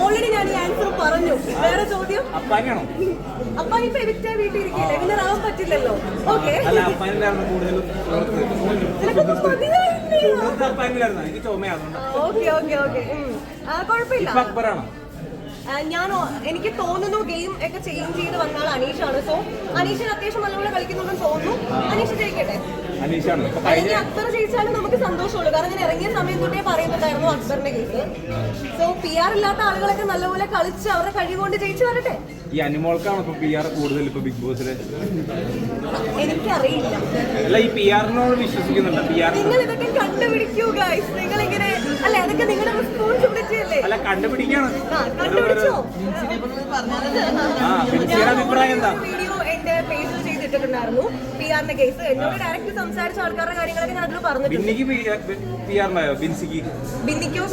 Already ഞാൻ ഈ answer പറഞ്ഞു. വേറെ ചോദ്യം? അപ്പാനാണോ അപ്പൊ ഇപ്പൊ എവിക്റ്റാ വീട്ടിൽ ഇരിക്കില്ലേ വിന്നർ ആവാൻ പറ്റില്ലല്ലോ. ഓക്കെ കുഴപ്പമില്ല. ഞാൻ എനിക്ക് തോന്നുന്നു ഗെയിം ഒക്കെ ചേഞ്ച് ചെയ്ത് വന്ന ആൾ അനീഷാണ്. സോ അനീഷൻ അത്യാവശ്യം നല്ലപോലെ കളിക്കുന്നുണ്ടെന്ന് തോന്നുന്നു. അനീഷ് ജയിക്കട്ടെ? അനീഷാണ് അക്ബർ ജയിച്ചാലും നമുക്ക് സന്തോഷമുള്ളൂ. കാരണം ഞാൻ ഇറങ്ങിയ സമയം തൊട്ടേ പറയുന്നുണ്ടായിരുന്നു അക്ബറിന്റെ കേസ്. സോ പി ആർ ഇല്ലാത്ത ആളുകളൊക്കെ നല്ലപോലെ കളിച്ച് അവരുടെ കഴിവുകൊണ്ട് ജയിച്ചു വരട്ടെ? ഈ അനുമോൾക്കാണ് ഇപ്പൊ പി ആർ കൂടുതൽ ഇപ്പൊ ബിഗ് ബോസിൽ എനിക്കറിയില്ല. അല്ല ഈ പി ആറിനോട് വിശ്വസിക്കുന്നുണ്ട്? പി ആർ നിങ്ങൾ ഇതൊക്കെ കണ്ടുപിടിക്കൂ ഗൈസ് നിങ്ങൾ ഇങ്ങനെ അല്ല അതൊക്കെ നിങ്ങളുടെ റെസ്പോൺസിബിലിറ്റി അല്ലേ അല്ല കണ്ടുപിടിക്കാണ്. കണ്ടുപിടിച്ചോ? ആ അഭിപ്രായം എന്താ? വീഡിയോ എന്റെ പേജിൽ ചെയ്തിട്ടുണ്ടായിരുന്നു. പി ആറിന്റെ കേസ് എന്നോട് ഡയറക്റ്റ് സംസാരിച്ച ആൾക്കാരുടെ കാര്യങ്ങളൊക്കെ ഞാൻ അതിൽ പറഞ്ഞിട്ടുണ്ട്. ബിന്നിക്ക് ബിന്നിക്കോ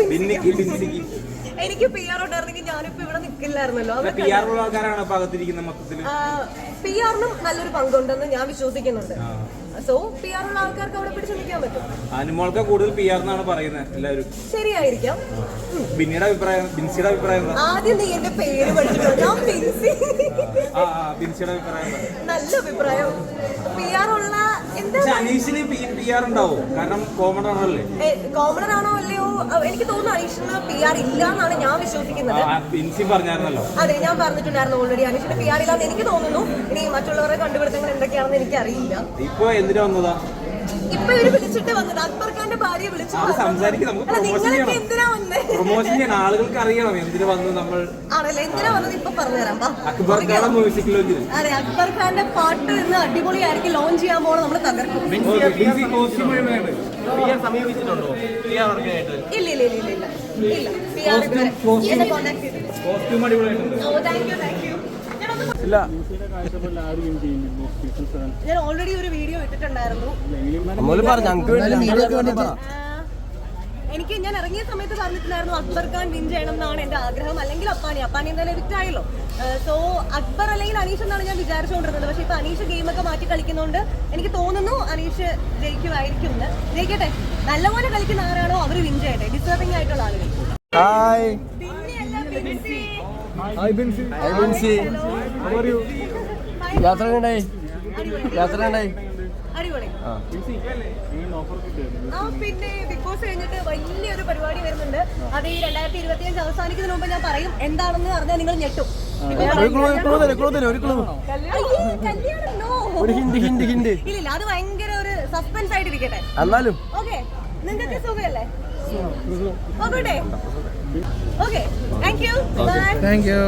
എനിക്ക് പി ആർ ഉണ്ടായിരുന്നെങ്കിൽ ഞാനിപ്പോ ഇവിടെ നിൽക്കില്ലായിരുന്നല്ലോ പി ആറിനും നല്ലൊരു പങ്കുണ്ടെന്ന് ഞാൻ വിശ്വസിക്കുന്നുണ്ട്. സോ പി ഉള്ള ആൾക്കാർക്ക് അവിടെ പിടിച്ചു നിൽക്കാൻ പറ്റും. അനുമോൾക്ക് കൂടുതൽ പി ആർ എന്നാണ് പറയുന്നത് എല്ലാവരും. ശരിയായിരിക്കാം. ബിന്നിയുടെ അഭിപ്രായം ബിൻസിയുടെ അഭിപ്രായം എന്താ? ആദ്യം നീ എന്റെ പേര് പഠിച്ചോ ഞാൻ ബിൻസി. ആ ആ ബിൻസിയുടെ അഭിപ്രായം എന്താ നല്ല അഭിപ്രായം. പി ആർ ഉള്ള എന്താ പക്ഷെ അനീഷിന് പി ആർ ഉണ്ടാവും. കാരണം കോമൺ ആണല്ലേ? കോമണർ ആണോ അല്ലയോ? അഹ് എനിക്ക് തോന്നുന്നു അനീഷിന് പി ആർ ഇല്ല എന്നാണ് ഞാൻ വിശ്വസിക്കുന്നത്. ആ ബിൻസി പറഞ്ഞായിരുന്നല്ലോ. അതെ ഞാൻ പറഞ്ഞിട്ടുണ്ടായിരുന്നു ഓൾറെഡി അനീഷിന് പി ആർ ഇല്ലാന്ന് എനിക്ക് തോന്നുന്നു. ഇനി മറ്റുള്ളവരുടെ കണ്ടുപിടുത്തങ്ങൾ എന്തൊക്കെയാണെന്ന് എനിക്ക് അറിയില്ല ഇപ്പൊ എന്തിനു വന്നതാ? ഇപ്പൊ ഇവർ വിളിച്ചിട്ട് വന്നത്. അക്ബർ ഖാന്റെ ഭാര്യ വിളിച്ചു സംസാരിക്കും നമുക്ക് അല്ല, പ്രൊമോഷൻ നിങ്ങളൊക്കെ ചെയ്യണം. എന്തിനാ വന്നേ? പ്രൊമോഷൻ ചെയ്യണം ആളുകൾക്ക് അറിയണം എന്തിനു വന്നു നമ്മൾ. ആണല്ലേ എന്തിനാ വന്നത് ഇപ്പൊ പറഞ്ഞുതരാം വാ. അക്ബർ ഖാന മ്യൂസിക് ലോഞ്ചിൽ അതെ അക്ബർ ഖാന്റെ പാട്ട് ഇന്ന് അടിപൊളിയായിരിക്കും. ലോഞ്ച് ചെയ്യാൻ പോകണം നമ്മൾ തകർക്കും. കോസ്റ്റ്യൂം സമീപിച്ചിട്ടുണ്ടോ? ആർ വർക്കിനായിട്ട് ഇല്ല ഇല്ല ഇല്ല ഇല്ല. ഇല്ല ഇല്ല ആർ ഇതുവരെ എന്നെ കോൺടാക്ട് ചെയ്തിട്ടില്ല കോസ്റ്റ്യൂം അടിപൊളിയായിട്ടുണ്ട്. Oh thank you thank you ഞാനൊന്ന് ഇല്ല. ഞാൻ ഓൾറെഡി ഒരു വീഡിയോ ഇട്ടിട്ടുണ്ടായിരുന്നു. എനിക്ക് ഞാൻ ഇറങ്ങിയ സമയത്ത് പറഞ്ഞിട്ടുണ്ടായിരുന്നു അക്ബർ ഖാൻ വിൻ ചെയ്യണം എന്നാണ് എന്റെ ആഗ്രഹം. അല്ലെങ്കിൽ അപ്പാനി അപ്പാനി എന്തായാലും എവിക്റ്റ് ആയല്ലോ. സോ അക്ബർ അല്ലെങ്കിൽ അനീഷ് എന്നാണ് ഞാൻ വിചാരിച്ചുകൊണ്ടിരുന്നത്. പക്ഷെ ഇപ്പൊ അനീഷ് ഗെയിമൊക്കെ മാറ്റി കളിക്കുന്നുണ്ട് എനിക്ക് തോന്നുന്നു അനീഷ് ജയിക്കുമായിരിക്കും എന്ന്. ജയിക്കട്ടെ. നല്ലപോലെ കളിക്കുന്ന ആരാണോ അവർ വിൻ ചെയ്യട്ടെ. ഡിസേർവിംഗ് ആയിട്ടുള്ള ആളുകൾ. ഹായ് പിന്നെയല്ല ബിൻസി. ഹായ് ബിൻസി. Hello. യാത്ര ഉണ്ടായി. യാത്ര ഉണ്ടായി അടിപൊളി. ആ. ആ പിന്നെ ബിഗ് ബോസ് കഴിഞ്ഞിട്ട് വലിയൊരു പരിപാടി വരുന്നുണ്ട്. അത് ഈ രണ്ടായിരത്തി ഇരുപത്തിയഞ്ച് അവസാനിക്കുന്നതിന് മുമ്പ് ഞാൻ പറയും എന്താണെന്ന് അറിഞ്ഞാൽ നിങ്ങൾ ഞെട്ടും. ഇല്ലില്ല അത് ഭയങ്കര ഒരു സസ്പെൻസ് ആയിട്ടിരിക്കട്ടെ. എന്നാലും. ഓക്കെ നിങ്ങൾക്ക് സുഖമല്ലേ okay. Okay. Thank you bye thank you